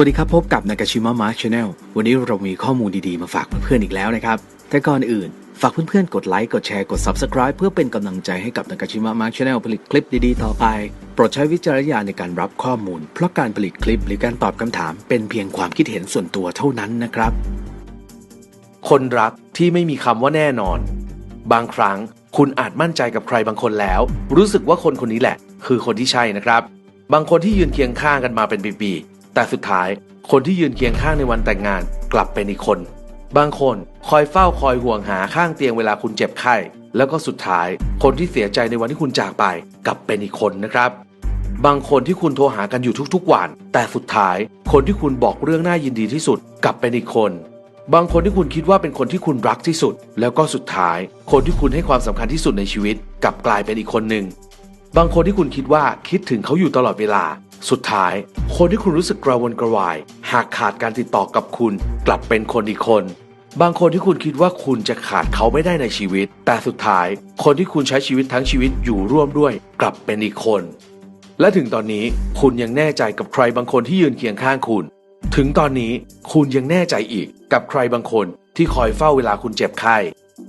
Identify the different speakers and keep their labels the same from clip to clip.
Speaker 1: วัสดีครับพบกับนากาชิมะมาร์ชแนลวันนี้เรามีข้อมูลดีๆ มาฝากเพื่อนๆอีกแล้วนะครับ แต่ก่อนอื่น ฝากเพื่อนๆ กดไลค์กดแชร์กด Subscribe เพื่อเป็นกำลังใจให้กับนากาชิมะมาร์ชแนลผลิตคลิปดีๆ ต่อไป โปรดใช้วิจารณญาณในการรับข้อมูล เพราะการผลิตคลิปหรือการตอบคำถาม เป็นเพียงความคิดเห็นส่วนตัวเท่านั้นนะครับ
Speaker 2: คนรักที่ไม่มีคำว่าแน่นอน บางครั้งคุณอาจมั่นใจกับใครบางคนแล้ว รู้สึกว่าคนคนนี้แหละ คือคนที่ใช่นะครับ บางคนที่ยืนเคียงข้างกันมาเป็นปีๆ แต่สุดท้ายคนที่ยืนเคียงข้างในวันแต่งงานกลับเป็นอีกคน บางคนคอยเฝ้าคอยห่วงหาข้างเตียงเวลาคุณเจ็บไข้ แล้วก็สุดท้าย คนที่เสียใจในวันที่คุณจากไปกลับเป็นอีกคนนะครับ บางคนที่คุณโทรหากันอยู่ทุกๆวัน แต่สุดท้าย คนที่คุณบอกเรื่องน่ายินดีที่สุด กลับเป็นอีกคน บางคนที่คุณคิดว่าเป็นคนที่คุณรักที่สุด แล้วก็สุดท้าย คนที่คุณให้ความสำคัญที่สุดในชีวิต กลับกลายเป็นอีกคนหนึ่งบางคนที่คุณคิดว่าคิดถึงเขาอยู่ตลอดเวลา สุดท้าย คนที่คุณรู้สึกกระวนกระวาย หากขาดการติดต่อกับคุณ กลับเป็นคนอีกคน บางคนที่คุณคิดว่าคุณจะขาดเขาไม่ได้ในชีวิต แต่สุดท้าย คนที่คุณใช้ชีวิตทั้งชีวิตอยู่ร่วมด้วย กลับเป็นอีกคน และถึงตอนนี้คุณยังแน่ใจกับใครบางคนที่ยืนเคียงข้างคุณ ถึงตอนนี้คุณยังแน่ใจอีกกับใครบางคนที่คอยเฝ้าเวลาคุณเจ็บไข้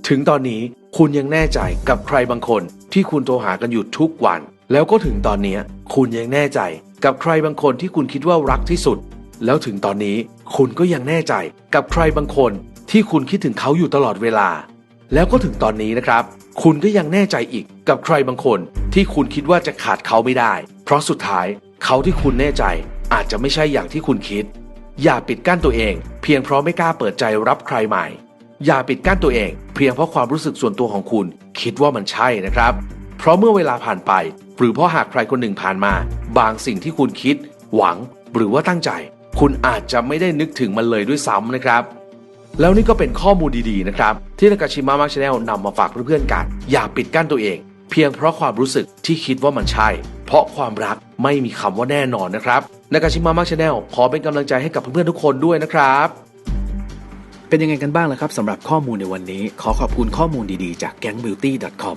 Speaker 2: ถึงตอนนี้คุณยังแน่ใจกับใครบางคนที่คุณโทรหากันอยู่ทุกวัน แล้วก็ถึงตอนนี้คุณยังแน่ใจ กับใครบางคนที่คุณคิดว่ารักที่สุด แล้วถึงตอนนี้คุณก็ยังแน่ใจกับใครบางคนที่คุณคิดถึงเขาอยู่ตลอดเวลา แล้วก็ถึงตอนนี้นะครับ คุณก็ยังแน่ใจอีกกับใครบางคนที่คุณคิดว่าจะขาดเขาไม่ได้ เพราะสุดท้ายเขาที่คุณแน่ใจอาจจะไม่ใช่อย่างที่คุณคิด อย่าปิดกั้นตัวเอง เพียงเพราะไม่กล้าเปิดใจรับใครใหม่ อย่าปิดกั้นตัวเอง เพียงเพราะความรู้สึกส่วนตัวของคุณ คิดว่ามันใช่นะครับ เพราะเมื่อเวลาผ่านไป หรือเพราะหากใครคนหนึ่งผ่านมา บางสิ่งที่คุณคิด หวังหรือว่าตั้งใจ คุณอาจจะไม่ได้นึกถึงมันเลยด้วยซ้ำนะครับ แล้วนี่ก็เป็นข้อมูลดีๆนะครับ ที่นากาชิมะมาร์ชแนลนำมาฝากเพื่อนๆกัน อย่าปิดกั้นตัวเอง เพียงเพราะความรู้สึกที่คิดว่ามันใช่ เพราะความรักไม่มีคำว่าแน่นอนนะครับนากาชิมะมาร์ชแนลขอเป็นกำลังใจให้กับเพื่อนๆทุกคนด้วยนะครับ
Speaker 1: เป็นยังไงกันบ้างล่ะครับสำหรับข้อมูลในวันนี้ ขอขอบคุณข้อมูลดีๆ จาก gangbeauty.com